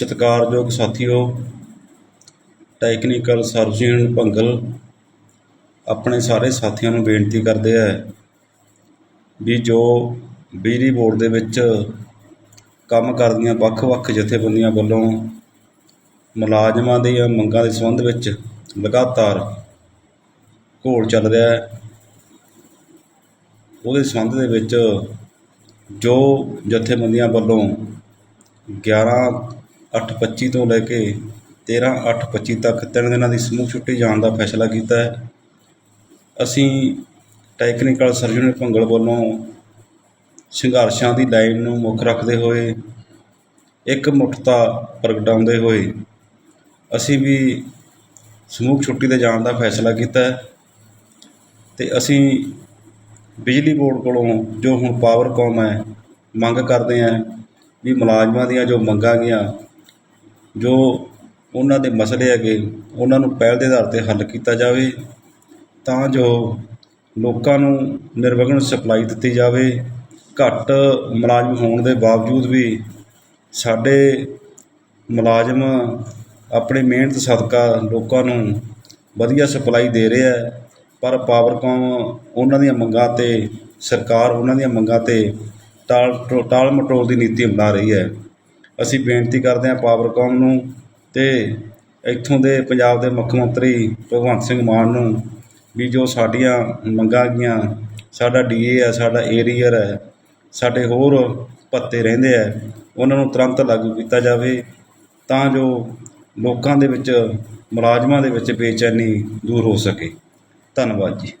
ਸਤਿਕਾਰਯੋਗ ਸਾਥੀਓ technical surgeon Bhangal ਆਪਣੇ ਸਾਰੇ ਸਾਥੀਆਂ ਨੂੰ ਬੇਨਤੀ ਕਰਦੇ ਹੈ ਵੀ ਜੋ ਬਿਜਲੀ ਬੋਰਡ ਦੇ ਵਿੱਚ ਕੰਮ ਕਰਦੀਆਂ ਵੱਖ-ਵੱਖ ਜਥੇਬੰਦੀਆਂ ਵੱਲੋਂ ਮੁਲਾਜ਼ਮਾਂ ਦੀਆਂ ਮੰਗਾਂ ਦੇ ਸੰਬੰਧ ਵਿੱਚ ਲਗਾਤਾਰ ਘੋਲ ਚੱਲ ਰਿਹਾ ਹੈ। ਉਹਦੇ ਸੰਬੰਧ ਦੇ ਵਿੱਚ ਜੋ ਜਥੇਬੰਦੀਆਂ ਵੱਲੋਂ 11 ਅੱਠ 25 ਤੋਂ ਲੈ ਕੇ 13 ਅੱਠ 25 ਤੱਕ ਤਿੰਨ ਦਿਨਾਂ ਦੀ ਸਮੂਹ ਛੁੱਟੀ ਜਾਣ ਦਾ ਫੈਸਲਾ ਕੀਤਾ ਹੈ। ਅਸੀਂ ਟੈਕਨੀਕਲ ਸਰਜਨ ਭੰਗਲ ਵੱਲੋਂ ਸੰਘਰਸ਼ਾਂ ਦੀ ਲਾਈਨ ਨੂੰ ਮੁੱਖ ਰੱਖਦੇ ਹੋਏ, ਇੱਕ ਮੁੱਠਤਾ ਪ੍ਰਗਟਾਉਂਦੇ ਹੋਏ ਅਸੀਂ ਵੀ ਸਮੂਹ ਛੁੱਟੀ 'ਤੇ ਜਾਣ ਦਾ ਫੈਸਲਾ ਕੀਤਾ ਹੈ ਅਤੇ ਅਸੀਂ ਬਿਜਲੀ ਬੋਰਡ ਕੋਲੋਂ ਜੋ ਹੁਣ ਪਾਵਰਕੌਮ ਹੈ, ਮੰਗ ਕਰਦੇ ਹਾਂ ਵੀ ਮੁਲਾਜ਼ਮਾਂ ਦੀਆਂ ਜੋ ਮੰਗਾਂ ਗਈਆਂ ਜੋ ਉਹਨਾਂ ਦੇ ਮਸਲੇ ਹੈਗੇ, ਉਹਨਾਂ ਨੂੰ ਪਹਿਲ ਦੇ ਆਧਾਰ 'ਤੇ ਹੱਲ ਕੀਤਾ ਜਾਵੇ, ਤਾਂ ਜੋ ਲੋਕਾਂ ਨੂੰ ਨਿਰਵਿਘਨ ਸਪਲਾਈ ਦਿੱਤੀ ਜਾਵੇ। ਘੱਟ ਮੁਲਾਜ਼ਮ ਹੋਣ ਦੇ ਬਾਵਜੂਦ ਵੀ ਸਾਡੇ ਮੁਲਾਜ਼ਮ ਆਪਣੀ ਮਿਹਨਤ, ਸਦਕਾ ਲੋਕਾਂ ਨੂੰ ਵਧੀਆ ਸਪਲਾਈ ਦੇ ਰਿਹਾ ਪਰ ਪਾਵਰਕੌਮ ਉਹਨਾਂ ਦੀਆਂ ਮੰਗਾਂ 'ਤੇ, ਸਰਕਾਰ ਉਹਨਾਂ ਦੀਆਂ ਮੰਗਾਂ 'ਤੇ ਟਾਲ ਟੋ- ਟਾਲ ਮਟੋਲ ਦੀ ਨੀਤੀ ਅਪਣਾ ਰਹੀ ਹੈ। ਅਸੀਂ ਬੇਨਤੀ ਕਰਦੇ ਹਾਂ ਪਾਵਰਕੌਮ ਨੂੰ ਅਤੇ ਇੱਥੋਂ ਦੇ ਪੰਜਾਬ ਦੇ ਮੁੱਖ ਮੰਤਰੀ ਭਗਵੰਤ ਸਿੰਘ ਮਾਨ ਨੂੰ ਵੀ ਜੋ ਸਾਡੀਆਂ ਮੰਗਾਂ ਗੀਆਂ ਸਾਡਾ ਡੀਏ ਹੈ, ਸਾਡਾ ਏਰੀਅਰ ਹੈ, ਸਾਡੇ ਹੋਰ ਭੱਤੇ ਰਹਿੰਦੇ ਹੈ, ਉਹਨਾਂ ਨੂੰ ਤੁਰੰਤ ਲਾਗੂ ਕੀਤਾ ਜਾਵੇ ਤਾਂ ਜੋ ਲੋਕਾਂ ਦੇ ਵਿੱਚ ਮੁਲਾਜ਼ਮਾਂ ਦੇ ਵਿੱਚ ਬੇਚੈਨੀ ਦੂਰ ਹੋ ਸਕੇ। ਧੰਨਵਾਦ ਜੀ।